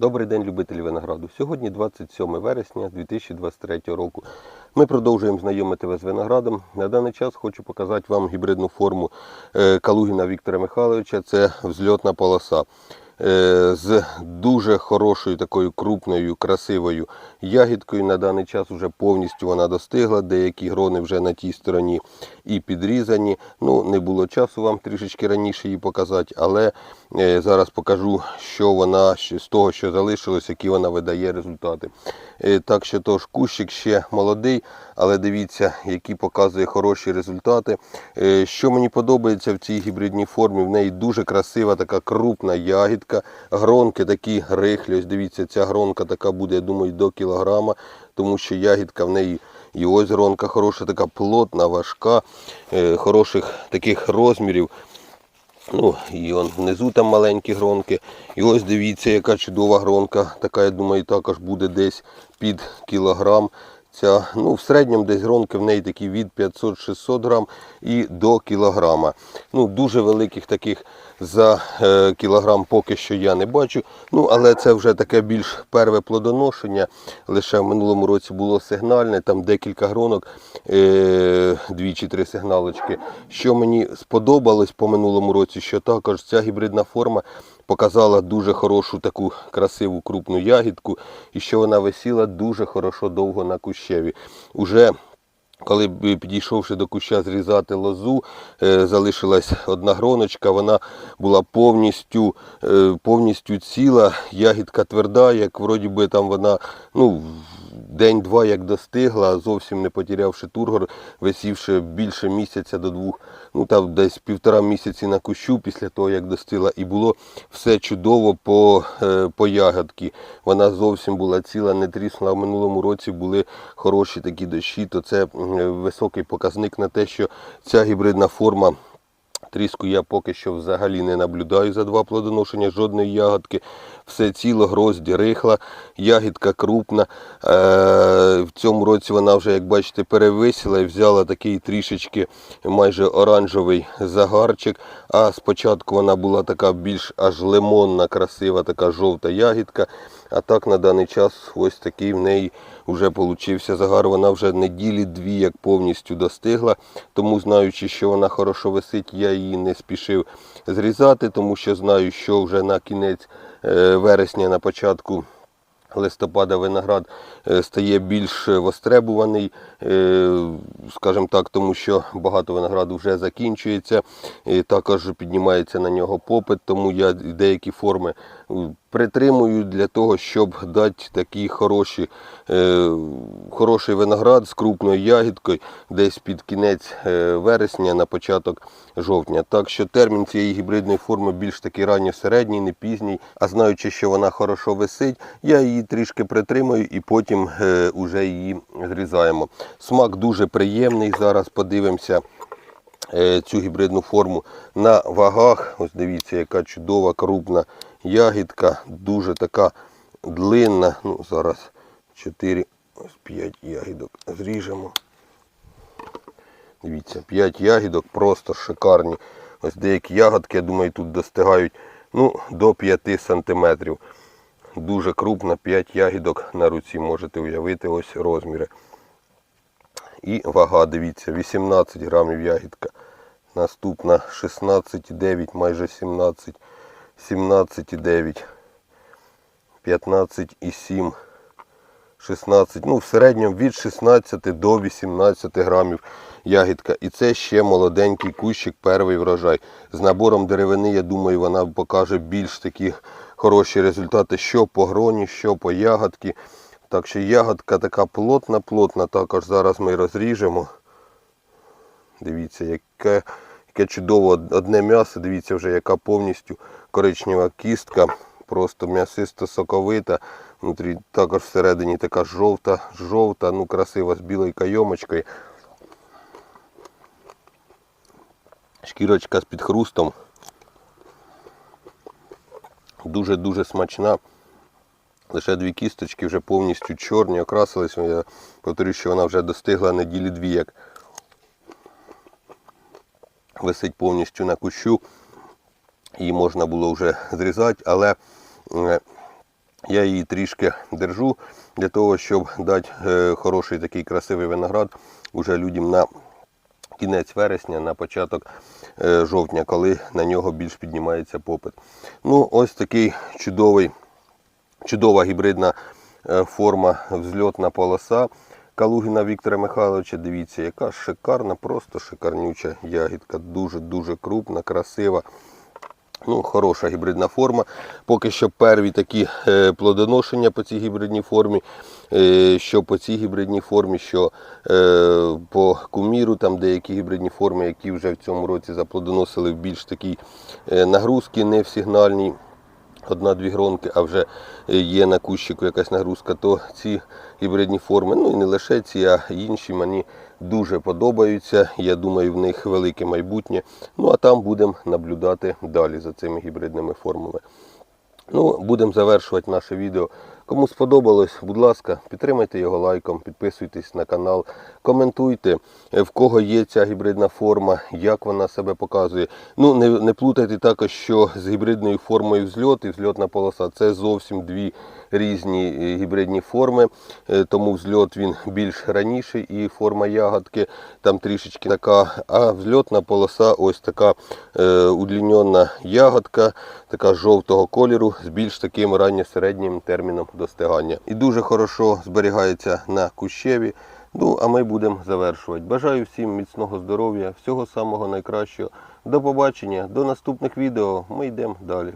Добрий день, любителі винограду. Сьогодні 27 вересня 2023 року. Ми продовжуємо знайомити вас з виноградом. На даний час хочу показати вам гібридну форму е, Калугіна Віктора Михайловича. Це взльотна полоса. Е, З дуже хорошою такою крупною, красивою ягідкою. На даний час вже повністю вона достигла. Деякі грони вже на тій стороні і підрізані. Ну, не було часу вам трішечки раніше її показати, але е, зараз покажу, що вона з того, що залишилось, які вона видає результати. Е, Так що тож кущик ще молодий, але дивіться, які показує хороші результати. Що мені подобається в цій гібридній формі, в неї дуже красива така крупна ягідка, гронки такі рихлі. Ось дивіться, ця гронка така буде, я думаю, до кілограма, тому що ягідка в неї і ось гронка хороша, така плотна, важка, е, хороших таких розмірів. Ну, і он внизу там маленькі гронки. І ось дивіться, яка чудова гронка. Така, я думаю, також буде десь під кілограм. Ця, ну, в середньому десь гронки в неї такі від 500-600 грам і до кілограма. Ну, дуже великих таких за е, кілограм поки що я не бачу. Ну, але це вже таке більш перве плодоношення. Лише в минулому році було сигнальне, там декілька гронок, е, дві чи три сигналочки. Що мені сподобалось по минулому році, що також ця гібридна форма показала дуже хорошу таку красиву крупну ягідку, і що вона висіла дуже хорошо довго на кущеві. Уже коли підійшовши до куща зрізати лозу, е, залишилась одна гроночка, вона була повністю, е, повністю ціла, ягідка тверда, як вроді би там вона ну, день-два як достигла, зовсім не потерявши тургор, висівши більше місяця до двох, ну там десь півтора місяці на кущу після того, як достигла, і було все чудово по, е, по ягодці. Вона зовсім була ціла, не тріснула. В минулому році були хороші такі дощі, то це високий показник на те, що ця гібридна форма. Тріску я поки що взагалі не наблюдаю за два плодоношення жодної ягодки. Все ціло, грозді рихла, ягідка крупна. Е, в цьому році вона вже, як бачите, перевисила і взяла такий трішечки майже оранжевий загарчик. А спочатку вона була така більш аж лимонна, красива, така жовта ягідка. А так на даний час ось такий в неї вже получився загар. Вона вже неділі дві як повністю достигла. Тому знаючи, що вона хорошо висить, я її не спішив зрізати, тому що знаю, що вже на кінець е, вересня, на початку листопада виноград е, стає більш востребуваний, е, скажімо так, тому що багато винограду вже закінчується, також піднімається на нього попит, тому я деякі форми притримую для того, щоб дати такі хороші, е, хороший виноград з крупною ягідкою десь під кінець е, вересня на початок жовтня. Так що термін цієї гібридної форми більш такий ранньо-середній, не пізній. А знаючи, що вона хорошо висить, я її трішки притримую і потім е, уже її зрізаємо. Смак дуже приємний. Зараз подивимося е, цю гібридну форму на вагах. Ось дивіться, яка чудова, крупна ягідка, дуже така длинна. Ну, зараз 4, ось 5 ягідок зріжемо. Дивіться, 5 ягідок просто шикарні. Ось деякі ягодки, я думаю, тут достигають ну, до 5 сантиметрів. Дуже крупна, 5 ягідок на руці можете уявити ось розміри. І вага, дивіться, 18 грамів ягідка. Наступна 16,9, майже 17, 17,9, 15,7, 16, ну в середньому від 16 до 18 грамів ягідка. І це ще молоденький кущик, перший врожай. З набором деревини, я думаю, вона покаже більш такі хороші результати, що по гроні, що по ягодці. Так що ягодка така плотна-плотна, також зараз ми розріжемо. Дивіться, яке, яке чудово одне м'ясо, дивіться вже, яка повністю коричнева кістка, просто м'ясисто соковита. Внутрі також всередині така жовта, жовта, ну красива з білою кайомочкою. Шкірочка з підхрустом. Дуже-дуже смачна. Лише дві кісточки вже повністю чорні, окрасились. Я повторюю, що вона вже достигла неділі дві, як висить повністю на кущу. Її можна було вже зрізати, але е, Я її трішки держу для того, щоб дати е, хороший такий красивий виноград уже людям на кінець вересня, на початок е, жовтня, коли на нього більш піднімається попит. Ну, ось такий чудовий, чудова гібридна форма взльотна полоса. Калугіна Віктора Михайловича, дивіться, яка шикарна, просто шикарнюча ягідка. Дуже-дуже крупна, красива. Ну, хороша гібридна форма. Поки що перві такі е, плодоношення по цій гібридній формі, е, що по цій гібридній формі, що е, по куміру, там деякі гібридні форми, які вже в цьому році заплодоносили в більш такій нагрузки, не в сигнальній. Одна-дві гронки, а вже є на кущику якась нагрузка, то ці гібридні форми, ну і не лише ці, а інші мені дуже подобаються. Я думаю, в них велике майбутнє. Ну а там будемо наблюдати далі за цими гібридними формами. Ну, будемо завершувати наше відео. Кому сподобалось, будь ласка, підтримайте його лайком, підписуйтесь на канал, коментуйте, е, в кого є ця гібридна форма, як вона себе показує. Ну, не, не плутайте також, що з гібридною формою взльот і взльотна полоса це зовсім дві різні е, гібридні форми. Е, Тому взльот він більш раніший і форма ягодки там трішечки така, а взльотна полоса ось така е, удлінена ягодка, така жовтого кольору з більш таким ранньо-середнім терміном достигання. І дуже хорошо зберігається на кущеві. Ну, а ми будемо завершувати. Бажаю всім міцного здоров'я, всього самого найкращого. До побачення, до наступних відео. Ми йдемо далі.